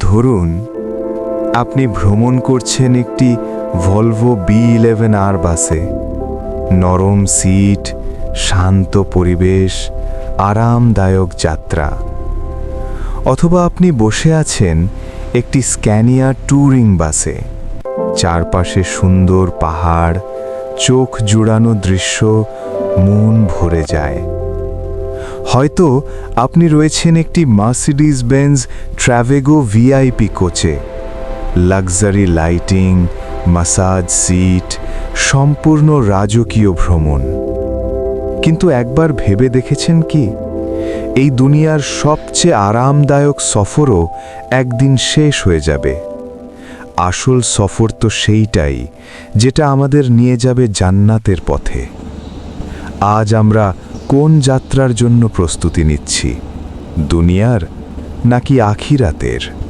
ধরুন, আপনি ভ্রমণ করছেন একটি ভলভো বি ইলেভেন আর বাসে। নরম সিট, শান্ত পরিবেশ, আরামদায়ক যাত্রা। অথবা আপনি বসে আছেন একটি স্ক্যানিয়া ট্যুরিং বাসে। চারপাশে সুন্দর পাহাড়, চোখ জুড়ানো দৃশ্য, মন ভরে যায়। হয়তো আপনি রয়েছেন একটি মার্সিডিজ বেঞ্জ ট্র্যাভেগো ভিআইপি কোচে। লাক্সারি লাইটিং মাসাজ সিট সম্পূর্ণ রাজকীয় ভ্রমণ। কিন্তু একবার ভেবে দেখেছেন কি? এই দুনিয়ার সবচেয়ে আরামদায়ক সফরও একদিন শেষ হয়ে যাবে। আসল সফর তো সেইটাই, যেটা আমাদের নিয়ে যাবে জান্নাতের পথে। আজ আমরা কোন যাত্রার জন্য প্রস্তুতি নিচ্ছি? দুনিয়ার নাকি আখিরাতের?